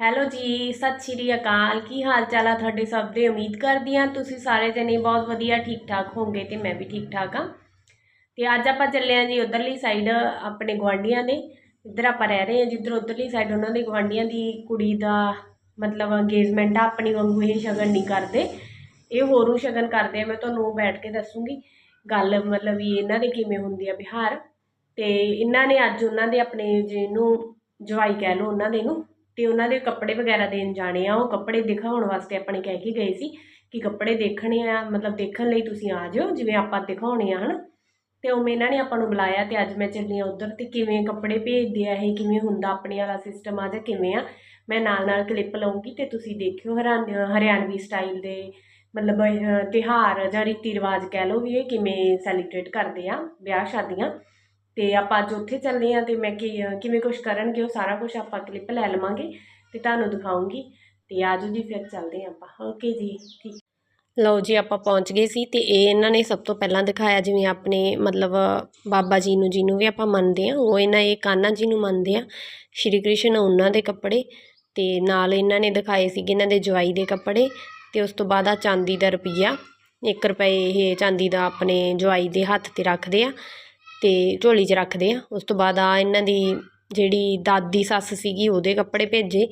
Hello ਜੀ, ਸਤਿ ਸ਼੍ਰੀ ਅਕਾਲ। ਕੀ ਹਾਲ ਚਾਲ ਆ ਤੁਹਾਡੇ ਸਭ ਦੇ? ਉਮੀਦ ਕਰਦੀ ਹਾਂ ਤੁਸੀਂ ਸਾਰੇ ਜਣੇ ਬਹੁਤ ਵਧੀਆ, ਠੀਕ ਠਾਕ ਹੋਵੋਗੇ ਤੇ ਮੈਂ ਵੀ ਠੀਕ ਠਾਕ ਆ ਤੇ ਅੱਜ ਆਪਾਂ ਚੱਲੇ ਆਂ ਜੀ ਉਧਰਲੀ ਸਾਈਡ ਆਪਣੇ ਗੁਆਂਢੀਆਂ ਦੇ। ਇੱਧਰ ਆਪਾਂ ਰਹਿ ਰਹੇ ਹਾਂ, ਜਿੱਧਰ ਉਧਰਲੀ ਸਾਈਡ ਉਹਨਾਂ ਦੇ ਗੁਆਂਢੀਆਂ ਦੀ ਕੁੜੀ ਦਾ ਮਤਲਬ ਅੰਗੇਜਮੈਂਟ ਆ, ਆਪਣੀ ਵਾਂਗੂ ਇਹ ਸ਼ਗਨ ਨਹੀਂ ਕਰਦੇ। ਇਹ ਹੋਰੂ ਸ਼ਗਨ ਕਰਦੇ ਆ, ਮੈਂ ਤੁਹਾਨੂੰ ਬੈਠ ਕੇ ਦੱਸੂਗੀ। ਗੱਲ ਮਤਲਬ ਵੀ ਇਹਨਾਂ ਦੇ ਕਿਵੇਂ ਹੁੰਦੀ ਆ ਬਿਹਾਰ ਤੇ ਇਹਨਾਂ ਨੇ ਅੱਜ ਉਹਨਾਂ ਦੇ ਆਪਣੇ ਜਿਹਨੂੰ ਜਵਾਈ ਕਹਿ ਲਓ ਉਹਨਾਂ ਦੇ ਨੂੰ ਤੇ ਉਹਨਾਂ ਦੇ ਕੱਪੜੇ ਵਗੈਰਾ ਦੇਣ ਜਾਣੇ ਆ ਉਹ ਕੱਪੜੇ ਦਿਖਾਉਣ ਵਾਸਤੇ ਆਪਣੇ ਕਹਿ ਕੇ ਗਏ ਸੀ ਕਿ ਕੱਪੜੇ ਦੇਖਣੇ ਆ ਮਤਲਬ ਦੇਖਣ ਲਈ ਤੁਸੀਂ ਆ ਜਾਓ ਜਿਵੇਂ ਆਪਾਂ ਦਿਖਾਉਣੇ ਆ ਹਨ। ਤੇ ਉਵੇਂ ਇਹਨਾਂ ਨੇ ਆਪਾਂ ਨੂੰ ਬੁਲਾਇਆ ਤੇ ਅੱਜ ਮੈਂ ਚੱਲੀ ਆ ਉਧਰ ਤੇ ਕਿਵੇਂ ਕੱਪੜੇ ਭੇਜਦੇ ਆ ਇਹ ਕਿਵੇਂ ਹੁੰਦਾ ਆਪਣੇ ਵਾਲਾ ਸਿਸਟਮ ਆ ਜਾਂ ਕਿਵੇਂ ਆ ਮੈਂ ਨਾਲ ਨਾਲ ਕਲਿੱਪ ਲਵਾਂਗੀ ਤੇ ਤੁਸੀਂ ਦੇਖਿਓ ਹਰਿਆਣ ਹਰਿਆਣਵੀ ਸਟਾਈਲ ਦੇ ਮਤਲਬ ਅਹ, ਤਿਉਹਾਰ ਜਾਂ ਰੀਤੀ ਰਿਵਾਜ ਕਹਿ ਲਓ ਵੀ ਇਹ ਕਿਵੇਂ ਸੈਲੀਬ੍ਰੇਟ ਕਰਦੇ ਆ ਵਿਆਹ ਸ਼ਾਦੀਆਂ ਤੇ ਆਪਾਂ ਅੱਜ ਉੱਥੇ ਚੱਲੇ ਆ ਤੇ ਮੈਂ ਕੀ ਕਿਵੇਂ ਕੁਝ ਕਰਨਗੇ ਉਹ ਸਾਰਾ ਕੁਝ ਆਪਾਂ ਕਲਿੱਪ ਲੈ ਲਵਾਂਗੇ ਤੇ ਤੁਹਾਨੂੰ ਦਿਖਾਉਂਗੀ ਤੇ ਆਜੋ ਜੀ ਫਿਰ ਚੱਲਦੇ ਹਾਂ ਆਪਾਂ। ਓਕੇ ਜੀ, ਠੀਕ। ਲਓ ਜੀ, ਆਪਾਂ ਪਹੁੰਚ ਗਏ ਸੀ ਤੇ ਇਹ ਇਹਨਾਂ ਨੇ ਸਭ ਤੋਂ ਪਹਿਲਾਂ ਦਿਖਾਇਆ ਜਿਵੇਂ ਆਪਣੇ ਮਤਲਬ ਬਾਬਾ ਜੀ ਨੂੰ, ਜਿਹਨੂੰ ਵੀ ਆਪਾਂ ਮੰਨਦੇ ਆ ਉਹ ਇਹਨਾਂ ਇਹ ਕਾਨਾ ਜੀ ਨੂੰ ਮੰਨਦੇ ਆ, ਸ਼੍ਰੀ ਕ੍ਰਿਸ਼ਨ ਉਹਨਾਂ ਦੇ ਕੱਪੜੇ ਤੇ ਨਾਲ ਇਹਨਾਂ ਨੇ ਦਿਖਾਏ ਸੀਗੇ ਇਹਨਾਂ ਦੇ ਜਵਾਈ ਦੇ ਕੱਪੜੇ ਤੇ ਉਸ ਤੋਂ ਬਾਅਦ ਆ ਚਾਂਦੀ ਦਾ ਰੁਪਈਆ 1 ਰੁਪਏ ਇਹ ਚਾਂਦੀ ਦਾ ਆਪਣੇ ਜਵਾਈ ਦੇ ਹੱਥ ਤੇ ਰੱਖਦੇ ਆ ਅਤੇ ਝੋਲੀ 'ਚ ਰੱਖਦੇ ਆ। ਉਸ ਤੋਂ ਬਾਅਦ ਆਹ ਇਹਨਾਂ ਦੀ ਜਿਹੜੀ ਦਾਦੀ ਸੱਸ ਸੀਗੀ, ਉਹਦੇ ਕੱਪੜੇ ਭੇਜੇ।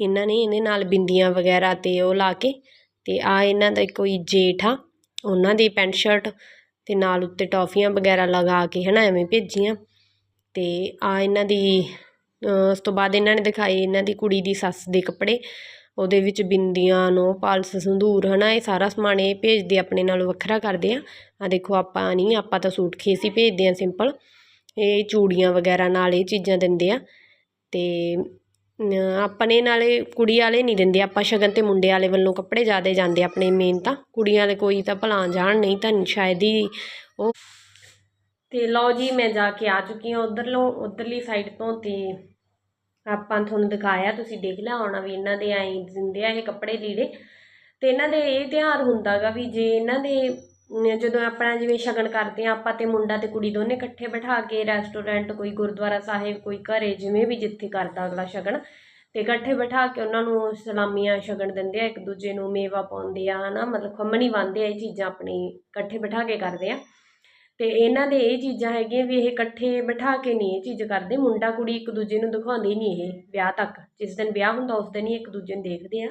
ਇਹਨਾਂ ਨੇ ਇਹਦੇ ਨਾਲ ਬਿੰਦੀਆਂ ਵਗੈਰਾ ਅਤੇ ਉਹ ਲਾ ਕੇ ਅਤੇ ਆਹ ਇਹਨਾਂ ਦਾ ਕੋਈ ਜੇਠ ਆ ਉਹਨਾਂ ਦੀ ਪੈਂਟ ਸ਼ਰਟ ਅਤੇ ਨਾਲ ਉੱਤੇ ਟੌਫੀਆਂ ਵਗੈਰਾ ਲਗਾ ਕੇ ਹੈ ਨਾ ਐਵੇਂ ਭੇਜੀਆਂ। ਅਤੇ ਆ ਇਹਨਾਂ ਦੀ ਉਸ ਤੋਂ ਬਾਅਦ ਇਹਨਾਂ ਨੇ ਦਿਖਾਏ ਇਹਨਾਂ ਦੀ ਕੁੜੀ ਦੀ ਸੱਸ ਦੇ ਕੱਪੜੇ। ਉਹਦੇ ਵਿੱਚ ਬਿੰਦੀਆਂ ਨੋ ਪਾਲਸ ਸੰਧੂਰ ਹੈ ਨਾ ਇਹ ਸਾਰਾ ਸਮਾਨ ਇਹ ਭੇਜਦੇ, ਆਪਣੇ ਨਾਲੋਂ ਵੱਖਰਾ ਕਰਦੇ ਆ। ਆ ਦੇਖੋ, ਆਪਾਂ ਨਹੀਂ ਆਪਾਂ ਤਾਂ ਸੂਟ ਖੇਸ ਹੀ ਭੇਜਦੇ ਆ ਸਿੰਪਲ ਇਹ ਚੂੜੀਆਂ ਵਗੈਰਾ ਨਾਲ ਇਹ ਚੀਜ਼ਾਂ ਦਿੰਦੇ ਆ। ਤੇ ਅਮ ਆਪਣੇ ਨਾਲੇ ਕੁੜੀ ਵਾਲੇ ਨਹੀਂ ਦਿੰਦੇ, ਆਪਾਂ ਸ਼ਗਨ ਤੇ ਮੁੰਡੇ ਵਾਲੇ ਵੱਲੋਂ ਕੱਪੜੇ ਜ਼ਿਆਦਾ ਜਾਂਦੇ ਆਪਣੇ ਮੇਨ ਤਾਂ। ਕੁੜੀਆਂ ਵਾਲੇ ਕੋਈ ਤਾਂ ਭਲਾ ਜਾਣ, ਨਹੀਂ ਤਾਂ ਸ਼ਾਇਦ ਹੀ ਉਹ। ਤੇ ਲਓ ਜੀ, ਮੈਂ ਜਾ ਕੇ ਆ ਚੁੱਕੀ ਹਾਂ ਉਧਰਲੋਂ, ਉਧਰਲੀ ਸਾਈਡ ਤੋਂ ਤੇ ਆਪਾਂ ਤੁਹਾਨੂੰ ਦਿਖਾਇਆ, ਤੁਸੀਂ ਦੇਖ ਲਿਆ ਹੋਣਾ ਵੀ ਇਹਨਾਂ ਦੇ ਐਂ ਦਿੰਦੇ ਆ ਇਹ ਕੱਪੜੇ ਲੀੜੇ। ਤੇ ਇਹਨਾਂ ਦੇ ਇਹ ਤਿਉਹਾਰ ਹੁੰਦਾਗਾ ਵੀ ਜੇ ਇਹਨਾਂ ਦੇ ਜਦੋਂ ਆਪਣਾ ਜਿਵੇਂ ਸ਼ਗਨ ਕਰਦੇ ਆ, ਆਪਾਂ ਤੇ ਮੁੰਡਾ ਤੇ ਕੁੜੀ ਦੋਨੇ ਇਕੱਠੇ ਬਿਠਾ ਕੇ ਰੈਸਟੋਰੈਂਟ ਕੋਈ ਗੁਰਦੁਆਰਾ ਸਾਹਿਬ, ਕੋਈ ਘਰੇ ਜਿਵੇਂ ਵੀ ਜਿੱਥੇ ਕਰਦਾ ਅਗਲਾ ਸ਼ਗਨ, ਤੇ ਇਕੱਠੇ ਬਿਠਾ ਕੇ ਉਹਨਾਂ ਨੂੰ ਸਲਾਮੀਆਂ ਸ਼ਗਨ ਦਿੰਦੇ ਆ, ਇੱਕ ਦੂਜੇ ਨੂੰ ਮੇਵਾ ਪਾਉਂਦੇ ਆ, ਹਨਾ? ਮਤਲਬ ਖੰਮਣੀ ਬੰਨਦੇ ਆ, ਇਹ ਚੀਜ਼ਾਂ ਆਪਣੀ ਇਕੱਠੇ ਬਿਠਾ ਕੇ ਕਰਦੇ ਆ। ਤੇ ਇਹਨਾਂ ਦੇ ਇਹ ਚੀਜ਼ਾਂ ਹੈਗੀਆਂ ਵੀ ਇਹ ਇਕੱਠੇ ਬਿਠਾ ਕੇ ਨਹੀਂ ਇਹ ਚੀਜ਼ ਕਰਦੇ, ਮੁੰਡਾ ਕੁੜੀ ਇੱਕ ਦੂਜੇ ਨੂੰ ਦਿਖਾਉਂਦੇ ਨਹੀਂ ਇਹ ਵਿਆਹ ਤੱਕ। ਜਿਸ ਦਿਨ ਵਿਆਹ ਹੁੰਦਾ, ਉਸ ਦਿਨ ਹੀ ਇੱਕ ਦੂਜੇ ਨੂੰ ਦੇਖਦੇ ਆ।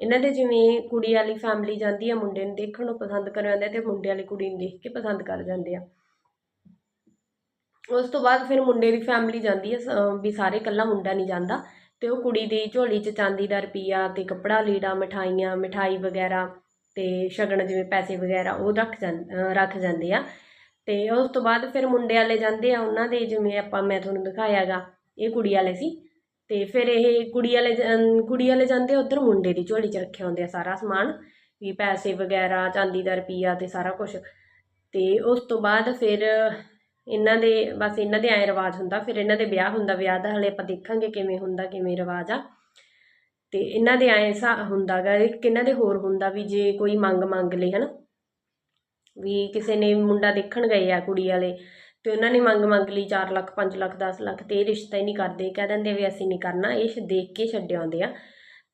ਇਹਨਾਂ ਦੇ ਜਿਵੇਂ ਕੁੜੀ ਵਾਲੀ ਫੈਮਿਲੀ ਜਾਂਦੀ ਆ, ਮੁੰਡੇ ਨੂੰ ਦੇਖਣ ਨੂੰ ਪਸੰਦ ਕਰ ਜਾਂਦੇ ਆ ਤੇ ਮੁੰਡੇ ਵਾਲੀ ਕੁੜੀ ਨੂੰ ਦੇਖ ਕੇ ਪਸੰਦ ਕਰ ਜਾਂਦੇ ਆ। ਉਸ ਤੋਂ ਬਾਅਦ ਫਿਰ ਮੁੰਡੇ ਦੀ ਫੈਮਿਲੀ ਜਾਂਦੀ ਆ, ਸ- ਵੀ ਸਾਰੇ ਇਕੱਲਾ ਮੁੰਡਾ ਨਹੀਂ ਜਾਂਦਾ ਤੇ ਉਹ ਕੁੜੀ ਦੀ ਝੋਲੀ 'ਚ ਚਾਂਦੀ ਦਾ ਰੁਪਈਆ ਤੇ ਕੱਪੜਾ ਲੀੜਾ, ਮਠਾਈਆਂ, ਮਿਠਾਈ ਵਗੈਰਾ ਤੇ ਸ਼ਗਨ ਜਿਵੇਂ ਪੈਸੇ ਵਗੈਰਾ ਉਹ ਰੱਖ ਜਾਂ, ਰੱਖ ਜਾਂਦੇ ਆ। ਤੇ ਉਸ ਤੋਂ ਬਾਅਦ ਫਿਰ ਮੁੰਡੇ ਵਾਲੇ ਜਾਂਦੇ ਆ ਉਹਨਾਂ ਦੇ, ਜਿਵੇਂ ਆਪਾਂ ਮੈਂ ਤੁਹਾਨੂੰ ਦਿਖਾਇਆਗਾ, ਇਹ ਕੁੜੀ ਵਾਲੇ ਸੀ। ਤੇ ਫਿਰ ਇਹ ਕੁੜੀ ਵਾਲੇ ਜ- ਕੁੜੀ ਵਾਲੇ ਜਾਂਦੇ ਉਧਰ ਮੁੰਡੇ ਦੀ ਝੋਲੀ 'ਚ ਰੱਖਿਆ ਹੁੰਦੇ ਆ ਸਾਰਾ ਸਮਾਨ, ਵੀ ਪੈਸੇ ਵਗੈਰਾ, ਚਾਂਦੀ ਦਾ ਰੁਪਈਆ ਤੇ ਸਾਰਾ ਕੁਝ ਤੇ ਉਸ ਤੋਂ ਬਾਅਦ ਫਿਰ ਇਹਨਾਂ ਦੇ, ਬਸ ਇਹਨਾਂ ਦੇ ਐਂ ਰਿਵਾਜ ਹੁੰਦਾ, ਫਿਰ ਇਹਨਾਂ ਦੇ ਵਿਆਹ ਹੁੰਦਾ, ਵਿਆਹ ਦਾ ਹਲੇ ਆਪਾਂ ਦੇਖਾਂਗੇ ਕਿਵੇਂ ਹੁੰਦਾ, ਕਿਵੇਂ ਰਿਵਾਜ ਆ। ਤੇ ਇਹਨਾਂ ਦੇ ਐਂ ਸਾ, ਹੁੰਦਾਗਾ, ਇੱਕ ਇਹਨਾਂ ਦੇ ਹੋਰ ਹੁੰਦਾ ਵੀ ਜੇ ਕੋਈ ਮੰਗ ਮੰਗ ਲੇ, ਹਨਾ। ਵੀ ਕਿਸੇ ਨੇ ਮੁੰਡਾ ਦੇਖਣ ਗਏ ਆ ਕੁੜੀ ਵਾਲੇ ਤੇ ਉਹਨਾਂ ਨੇ ਮੰਗ ਮੰਗ ਲਈ 4 ਲੱਖ 5 ਲੱਖ 10 ਲੱਖ ਤੇ ਇਹ ਰਿਸ਼ਤਾ ਹੀ ਨਹੀਂ ਕਰਦੇ। ਕਹਿ ਦਿੰਦੇ ਵੀ ਅਸੀਂ ਨਹੀਂ ਕਰਨਾ, ਇਹ ਦੇਖ ਕੇ ਛੱਡ ਆਉਂਦੇ ਆ।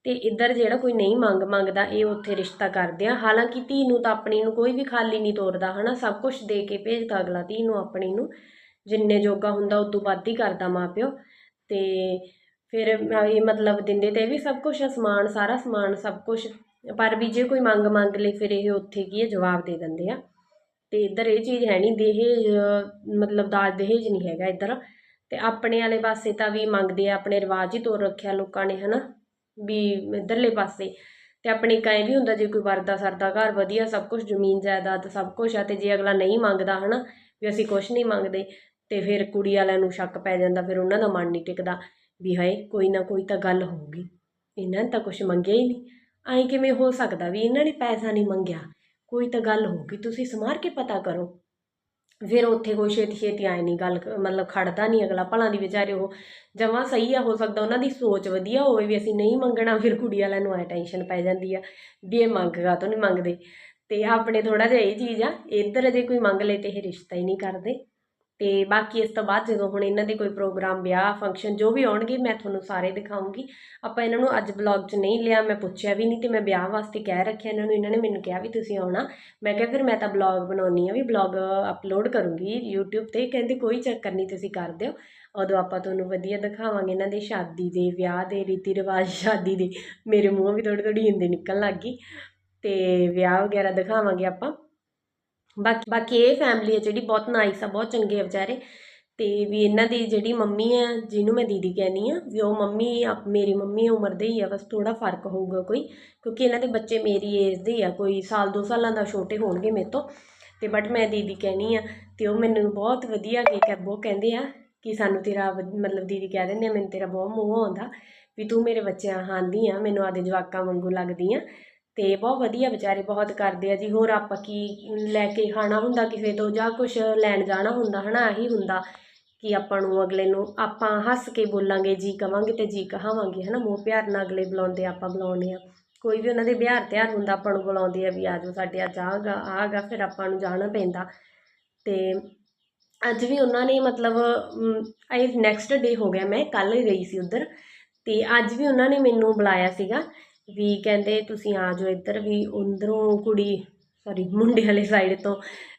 ਤੇ ਇੱਧਰ ਜਿਹੜਾ ਕੋਈ ਨਹੀਂ ਮੰਗ ਮੰਗਦਾ, ਇਹ ਉੱਥੇ ਰਿਸ਼ਤਾ ਕਰਦੇ ਆ। ਹਾਲਾਂਕਿ ਧੀ ਨੂੰ ਤਾਂ ਆਪਣੀ ਨੂੰ ਕੋਈ ਵੀ ਖਾਲੀ ਨਹੀਂ ਤੋਰਦਾ, ਹਨਾ? ਸਭ ਕੁਝ ਦੇ ਕੇ ਭੇਜਦਾ ਅਗਲਾ ਧੀ ਨੂੰ, ਆਪਣੀ ਨੂੰ। ਜਿੰਨੇ ਜੋਗਾ ਹੁੰਦਾ, ਉਦੋਂ ਵੱਧ ਹੀ ਕਰਦਾ ਮਾਪਿਓ। ਤੇ ਫਿਰ ਇਹ ਮਤਲਬ ਦਿੰਦੇ ਤੇ ਵੀ ਸਭ ਕੁਝ ਸਮਾਨ, ਸਾਰਾ ਸਮਾਨ ਸਭ ਕੁਝ ਪਰ ਵੀ ਜੇ ਕੋਈ ਮੰਗ ਮੰਗ ਲੇ, ਫਿਰ ਇਹ ਉੱਥੇ ਕੀ ਹੈ ਜਵਾਬ ਦੇ ਦਿੰਦੇ ਆ। ਅਤੇ ਇੱਧਰ ਇਹ ਚੀਜ਼ ਹੈ ਨਹੀਂ ਦਹੇਜ ਮਤਲਬ ਦਾਜ ਦਹੇਜ ਨਹੀਂ ਹੈਗਾ ਇੱਧਰ। ਅਤੇ ਆਪਣੇ ਵਾਲੇ ਪਾਸੇ ਤਾਂ ਵੀ ਮੰਗਦੇ ਆ, ਆਪਣੇ ਰਿਵਾਜ ਹੀ ਤੋਰ ਰੱਖਿਆ ਲੋਕਾਂ ਨੇ ਹੈ ਨਾ ਵੀ ਇੱਧਰਲੇ ਪਾਸੇ। ਅਤੇ ਆਪਣੇ ਇੱਕ ਐਂ ਵੀ ਹੁੰਦਾ, ਜੇ ਕੋਈ ਵਰਦਾ ਸਰਦਾ ਘਰ, ਵਧੀਆ ਸਭ ਕੁਝ ਜ਼ਮੀਨ ਜਾਇਦਾਦ ਸਭ ਕੁਝ ਆ ਅਤੇ ਜੇ ਅਗਲਾ ਨਹੀਂ ਮੰਗਦਾ ਹੈ ਨਾ ਵੀ ਅਸੀਂ ਕੁਝ ਨਹੀਂ ਮੰਗਦੇ ਅਤੇ ਫਿਰ ਕੁੜੀ ਵਾਲਿਆਂ ਨੂੰ ਸ਼ੱਕ ਪੈ ਜਾਂਦਾ, ਫਿਰ ਉਹਨਾਂ ਦਾ ਮਨ ਨਹੀਂ ਟਿਕਦਾ ਵੀ ਹਾਏ, ਕੋਈ ਨਾ ਕੋਈ ਤਾਂ ਗੱਲ ਹੋਊਗੀ। ਇਹਨਾਂ ਨੇ ਤਾਂ ਕੁਝ ਮੰਗਿਆ ਹੀ ਨਹੀਂ ਐਂ ਕਿਵੇਂ ਹੋ ਸਕਦਾ ਵੀ ਇਹਨਾਂ ਨੇ ਪੈਸਾ ਨਹੀਂ ਮੰਗਿਆ? ਕੋਈ ਤਾਂ ਗੱਲ ਹੋਊਗੀ ਤੁਸੀਂ ਸਮਾਰ ਕੇ ਪਤਾ ਕਰੋ। ਫਿਰ ਉੱਥੇ ਕੋਈ ਛੇਤੀ ਛੇਤੀ ਆਏ ਨਹੀਂ ਗੱਲ ਮਤਲਬ ਖੜਦਾ ਨਹੀਂ ਅਗਲਾ, ਭਲਾਂ ਦੀ ਵਿਚਾਰੇ ਉਹ ਜਮਾਂ ਸਹੀ ਆ, ਹੋ ਸਕਦਾ ਉਹਨਾਂ ਦੀ ਸੋਚ ਵਧੀਆ ਹੋਵੇ ਵੀ ਅਸੀਂ ਨਹੀਂ ਮੰਗਣਾ, ਫਿਰ ਕੁੜੀ ਵਾਲਿਆਂ ਨੂੰ ਐ ਟੈਨਸ਼ਨ ਪੈ ਜਾਂਦੀ ਆ ਵੀ ਇਹ ਮੰਗਗਾ ਤਾਂ ਨਹੀਂ ਮੰਗਦੇ। ਤੇ ਆਪਣੇ ਥੋੜਾ ਜਿਹਾ ਇਹ ਚੀਜ਼ ਆ, ਇੱਧਰ ਜੇ ਕੋਈ ਮੰਗ ਲੇ ਤੇ ਇਹ ਰਿਸ਼ਤਾ ਹੀ ਨਹੀਂ ਕਰਦੇ। ਤੇ ਬਾਕੀ ਇਸ ਤੋਂ ਬਾਅਦ ਜਦੋਂ ਹੁਣ ਇਹਨਾਂ ਦੇ ਕੋਈ ਪ੍ਰੋਗਰਾਮ, ਵਿਆਹ ਫੰਕਸ਼ਨ ਜੋ ਵੀ ਆਉਣਗੇ, ਮੈਂ ਤੁਹਾਨੂੰ ਸਾਰੇ ਦਿਖਾਉਂਗੀ। ਆਪਾਂ ਇਹਨਾਂ ਨੂੰ ਅੱਜ ਬਲੌਗ 'ਚ ਨਹੀਂ ਲਿਆ, ਮੈਂ ਪੁੱਛਿਆ ਵੀ ਨਹੀਂ ਤੇ ਮੈਂ ਵਿਆਹ ਵਾਸਤੇ ਕਹਿ ਰੱਖਿਆ ਇਹਨਾਂ ਨੂੰ, ਇਹਨਾਂ ਨੇ ਮੈਨੂੰ ਕਿਹਾ ਵੀ ਤੁਸੀਂ ਆਉਣਾ। ਮੈਂ ਕਿਹਾ, ਫਿਰ ਮੈਂ ਤਾਂ ਬਲੌਗ ਬਣਾਉਣੀ ਆ, ਵੀ ਬਲੌਗ ਅਪਲੋਡ ਕਰੂੰਗੀ YouTube ਤੇ। ਕਹਿੰਦੇ, ਕੋਈ ਚੱਕਰ ਨਹੀਂ, ਤੁਸੀਂ ਕਰ ਦਿਓ। ਉਦੋਂ ਆਪਾਂ ਤੁਹਾਨੂੰ ਵਧੀਆ ਦਿਖਾਵਾਂਗੇ ਇਹਨਾਂ ਦੇ ਸ਼ਾਦੀ ਦੇ, ਵਿਆਹ ਦੇ ਰੀਤੀ ਰਿਵਾਜ, ਸ਼ਾਦੀ ਦੇ। ਮੇਰੇ ਮੂੰਹੋਂ ਵੀ ਥੋੜੀ ਥੋੜੀ ਹਿੰਦੀ ਨਿਕਲਣ ਲੱਗ ਗਈ। ਤੇ ਵਿਆਹ ਵਗੈਰਾ ਦਿਖਾਵਾਂਗੇ ਆਪਾਂ। ਬਾਕੀ ਬਾਕੀ ਇਹ ਫੈਮਿਲੀ ਹੈ ਜਿਹੜੀ ਬਹੁਤ ਨਾਈਸ ਆ, ਬਹੁਤ ਚੰਗੇ ਆ ਵਿਚਾਰੇ। ਤੇ ਵੀ ਇਹਨਾਂ ਦੀ ਜਿਹੜੀ ਮੰਮੀ ਆ, ਜਿਹਨੂੰ ਮੈਂ ਦੀਦੀ ਕਹਿੰਦੀ ਆ, ਵੀ ਉਹ ਮੰਮੀ ਆ- ਮੇਰੀ ਮੰਮੀ ਉਮਰ ਦੇ ਹੀ ਆ, ਬਸ ਥੋੜਾ ਫ਼ਰਕ ਹੋਊਗਾ ਕੋਈ, ਕਿਉਂਕਿ ਇਹਨਾਂ ਦੇ ਬੱਚੇ ਮੇਰੀ ਏਜ ਦੇ ਹੀ ਆ, ਕੋਈ ਸਾਲ, ਦੋ ਸਾਲਾਂ ਦਾ ਛੋਟੇ ਹੋਣਗੇ ਮੇਰੇ ਤੋਂ। ਤੇ ਬਟ ਮੈਂ ਦੀਦੀ ਕਹਿਣੀ ਆ, ਤੇ ਉਹ ਮੈਨੂੰ ਬਹੁਤ ਵਧੀਆ ਕੀ ਕਰ ਉਹ ਕਹਿੰਦੇ ਆ ਕਿ ਸਾਨੂੰ ਤੇਰਾ ਵ- ਮਤਲਬ ਦੀਦੀ ਕਹਿ ਦਿੰਦੇ ਆ, ਮੈਨੂੰ ਤੇਰਾ ਬਹੁਤ ਮੋਹ ਆਉਂਦਾ, ਵੀ ਤੂੰ ਮੇਰੇ ਬੱਚਿਆਂ ਹਾਂਦੀ ਆ, ਮੈਨੂੰ ਆਦੇ ਜਵਾਕਾਂ ਵਾਂਗੂ ਲੱਗਦੀ ਆ। ਅਤੇ ਬਹੁਤ ਵਧੀਆ ਵਿਚਾਰੇ ਬਹੁਤ ਕਰਦੇ ਆ ਜੀ। ਹੋਰ ਆਪਾਂ ਕੀ ਲੈ ਕੇ ਖਾਣਾ ਹੁੰਦਾ ਕਿਸੇ ਤੋਂ ਜਾਂ ਕੁਛ ਲੈਣ ਜਾਣਾ ਹੁੰਦਾ ਹੈ ਨਾ ਇਹੀ ਹੁੰਦਾ ਕਿ ਆਪਾਂ ਨੂੰ ਅਗਲੇ ਨੂੰ ਆਪਾਂ ਹੱਸ ਕੇ ਬੋਲਾਂਗੇ, ਜੀ ਕਵਾਂਗੇ ਅਤੇ ਜੀ ਕਹਾਵਾਂਗੇ ਹੈ ਨਾ ਮੋਹ ਪਿਆਰ ਨਾਲ ਅਗਲੇ ਬੁਲਾਉਂਦੇ ਆਪਾਂ ਬੁਲਾਉਂਦੇ ਆ। ਕੋਈ ਵੀ ਉਹਨਾਂ ਦੇ ਵਿਹਾਰ ਤਿਉਹਾਰ ਹੁੰਦਾ, ਆਪਾਂ ਨੂੰ ਬੁਲਾਉਂਦੇ ਆ ਵੀ ਆ ਜਾਓ ਸਾਡੇ, ਅੱਜ ਆਗਾ ਆਗਾ ਫਿਰ ਆਪਾਂ ਨੂੰ ਜਾਣਾ ਪੈਂਦਾ। ਅਤੇ ਅੱਜ ਵੀ ਉਹਨਾਂ ਨੇ ਮਤਲਬ ਇਹ ਨੈਕਸਟ ਡੇ ਹੋ ਗਿਆ, ਮੈਂ ਕੱਲ੍ਹ ਗਈ ਸੀ ਉੱਧਰ। ਅਤੇ ਅੱਜ ਵੀ ਉਹਨਾਂ ਨੇ ਮੈਨੂੰ ਬੁਲਾਇਆ ਸੀਗਾ। ਵੀ ਕਹਿੰਦੇ ਤੁਸੀਂ ਆ ਜਾਓ ਇੱਧਰ ਵੀ ਉਧਰੋਂ ਕੁੜੀ ਸੌਰੀ ਮੁੰਡੇ ਵਾਲੇ ਸਾਈਡ ਤੋਂ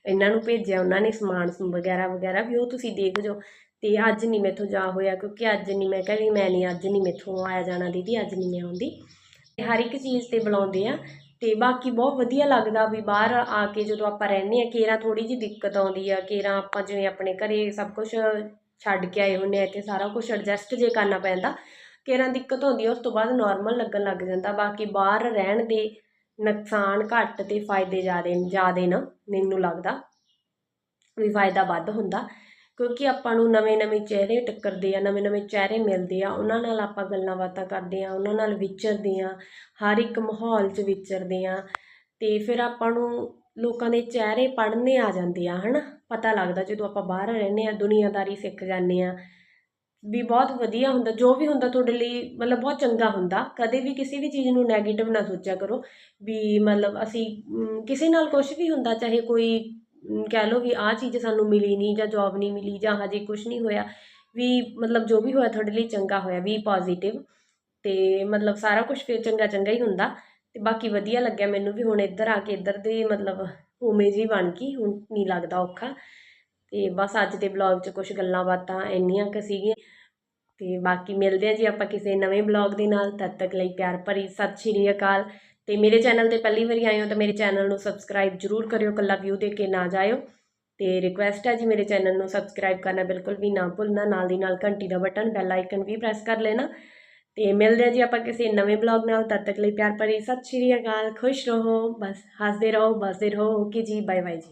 ਇਹਨਾਂ ਨੂੰ ਭੇਜਿਆ, ਉਹਨਾਂ ਨੇ ਸਮਾਨ ਸਮੂਨ ਵਗੈਰਾ ਵਗੈਰਾ ਵੀ ਉਹ ਤੁਸੀਂ ਦੇਖ ਜਾਓ। ਤੇ ਅੱਜ ਨਹੀਂ ਮੈਥੋਂ ਜਾ ਹੋਇਆ ਕਿਉਂਕਿ ਅੱਜ ਨਹੀਂ ਮੈਂ ਕਹਿੰਦੀ ਮੈਂ ਨਹੀਂ ਅੱਜ ਨਹੀਂ ਮੈਥੋਂ ਆਇਆ ਜਾਣਾ ਦੀਦੀ, ਅੱਜ ਨਹੀਂ ਮੈਂ ਆਉਂਦੀ। ਤੇ ਹਰ ਇੱਕ ਚੀਜ਼ ਤੇ ਬੁਲਾਉਂਦੇ ਆ ਤੇ ਬਾਕੀ ਬਹੁਤ ਵਧੀਆ ਲੱਗਦਾ ਵੀ ਬਾਹਰ ਆ ਕੇ ਜਦੋਂ ਆਪਾਂ ਰਹਿੰਦੇ ਆ, ਕੇਰਾ ਥੋੜੀ ਜਿਹੀ ਦਿੱਕਤ ਆਉਂਦੀ ਆ, ਕੇਰਾ ਆਪਾਂ ਜਿਵੇਂ ਆਪਣੇ ਘਰੇ ਸਭ ਕੁਝ ਛੱਡ ਕੇ ਆਏ ਹੁੰਦੇ ਆ, ਇੱਥੇ ਸਾਰਾ ਕੁਝ ਐਡਜਸਟ ਜੇ ਕਰਨਾ ਪੈਂਦਾ ਕੇਰਾਂ ਦਿੱਕਤ ਹੁੰਦੀ ਆ, ਉਸ ਤੋਂ ਬਾਅਦ ਨਾਰਮਲ ਲੱਗਣ ਲੱਗ ਜਾਂਦਾ, ਬਾਕੀ ਬਾਹਰ ਰਹਿਣ ਦੇ ਨੁਕਸਾਨ ਘੱਟ ਤੇ ਫਾਇਦੇ ਜ਼ਿਆਦੇ ਜ਼ਿਆਦੇ ਨਾ, ਮੈਨੂੰ ਲੱਗਦਾ, ਵੀ ਫਾਇਦਾ ਵੱਧ ਹੁੰਦਾ, ਕਿਉਂਕਿ ਆਪਾਂ ਨੂੰ ਨਵੇਂ ਨਵੇਂ ਚਿਹਰੇ ਟੱਕਰਦੇ ਆ, ਨਵੇਂ ਨਵੇਂ ਚਿਹਰੇ ਮਿਲਦੇ ਆ, ਉਹਨਾਂ ਨਾਲ ਆਪਾਂ ਗੱਲਾਂ ਬਾਤਾਂ ਕਰਦੇ ਆ, ਉਹਨਾਂ ਨਾਲ ਵਿਚਰਦੇ ਆ, ਹਰ ਇੱਕ ਮਾਹੌਲ 'ਚ ਵਿਚਰਦੇ ਆ, ਤੇ ਫਿਰ ਆਪਾਂ ਨੂੰ ਲੋਕਾਂ ਦੇ ਚਿਹਰੇ ਪੜ੍ਹਨੇ ਆ ਜਾਂਦੇ ਆ, ਹਨਾ? ਪਤਾ ਲੱਗਦਾ ਜਦੋਂ ਆਪਾਂ ਬਾਹਰ ਰਹਿੰਦੇ ਆ, ਦੁਨੀਆਦਾਰੀ ਸਿੱਖ ਜਾਂਦੇ ਆ ਵੀ ਬਹੁਤ ਵਧੀਆ ਹੁੰਦਾ, ਜੋ ਵੀ ਹੁੰਦਾ ਤੁਹਾਡੇ ਲਈ ਮਤਲਬ ਬਹੁਤ ਚੰਗਾ ਹੁੰਦਾ। ਕਦੇ ਵੀ ਕਿਸੇ ਵੀ ਚੀਜ਼ ਨੂੰ ਨੈਗੇਟਿਵ ਨਾ ਸੋਚਿਆ ਕਰੋ ਵੀ ਮਤਲਬ ਅਸੀਂ ਕਿਸੇ ਨਾਲ ਕੁਝ ਵੀ ਹੁੰਦਾ, ਚਾਹੇ ਕੋਈ ਕਹਿ ਲਓ ਵੀ ਆਹ ਚੀਜ਼ ਸਾਨੂੰ ਮਿਲੀ ਨਹੀਂ ਜਾਂ ਜੌਬ ਨਹੀਂ ਮਿਲੀ ਜਾਂ ਹਜੇ ਕੁਝ ਨਹੀਂ ਹੋਇਆ, ਵੀ ਮਤਲਬ ਜੋ ਵੀ ਹੋਇਆ ਤੁਹਾਡੇ ਲਈ ਚੰਗਾ ਹੋਇਆ, ਵੀ ਪੋਜ਼ਿਟਿਵ ਤੇ ਮਤਲਬ ਸਾਰਾ ਕੁਝ ਫਿਰ ਚੰਗਾ ਚੰਗਾ ਹੀ ਹੁੰਦਾ। ਤੇ ਬਾਕੀ ਵਧੀਆ ਲੱਗਿਆ ਮੈਨੂੰ ਵੀ ਹੁਣ ਇੱਧਰ ਆ ਕੇ, ਇੱਧਰ ਦੇ ਮਤਲਬ ਉਮੇ ਜੀ ਬਣ ਗਈ, ਹੁਣ ਨਹੀਂ ਲੱਗਦਾ ਔਖਾ। ਅਤੇ ਬਸ ਅੱਜ ਦੇ ਬਲੌਗ 'ਚ ਕੁਝ ਗੱਲਾਂ ਬਾਤਾਂ ਇੰਨੀਆਂ ਕੁ ਸੀਗੀਆਂ। ਅਤੇ ਬਾਕੀ ਮਿਲਦੇ ਆ ਜੀ ਆਪਾਂ ਕਿਸੇ ਨਵੇਂ ਬਲੌਗ ਦੇ ਨਾਲ। ਤਦ ਤੱਕ ਲਈ ਪਿਆਰ ਭਰੀ ਸਤਿ ਸ਼੍ਰੀ ਅਕਾਲ। ਤੇ ਮੇਰੇ ਚੈਨਲ ਤੇ ਪਹਿਲੀ ਵਾਰੀ ਆਏ ਹੋ ਤਾਂ ਮੇਰੇ ਚੈਨਲ ਨੂੰ ਸਬਸਕ੍ਰਾਈਬ ਜਰੂਰ ਕਰਿਓ ਕੱਲਾ ਵਿਊ ਦੇ ਕੇ ਨਾ ਜਾਇਓ। ਤੇ ਰਿਕੁਐਸਟ ਹੈ ਜੀ ਮੇਰੇ ਚੈਨਲ ਨੂੰ ਸਬਸਕ੍ਰਾਈਬ ਕਰਨਾ ਬਿਲਕੁਲ ਵੀ ਨਾ ਭੁੱਲਣਾ, ਨਾਲ ਦੀ ਨਾਲ ਘੰਟੀ ਦਾ ਬਟਨ ਬੈਲ ਆਈਕਨ ਵੀ ਪ੍ਰੈਸ ਕਰ ਲੈਣਾ। ਤੇ ਮਿਲਦੇ ਆ ਜੀ ਆਪਾਂ ਕਿਸੇ ਨਵੇਂ ਬਲੌਗ ਨਾਲ। ਤਦ ਤੱਕ ਲਈ ਪਿਆਰ ਭਰੀ ਸਤਿ ਸ਼੍ਰੀ ਅਕਾਲ। ਖੁਸ਼ ਰਹੋ, ਬਸ ਹੱਸਦੇ ਰਹੋ, ਬਸਦੇ ਰਹੋ। ਓਕੇ ਜੀ ਬਾਏ ਬਾਏ ਜੀ।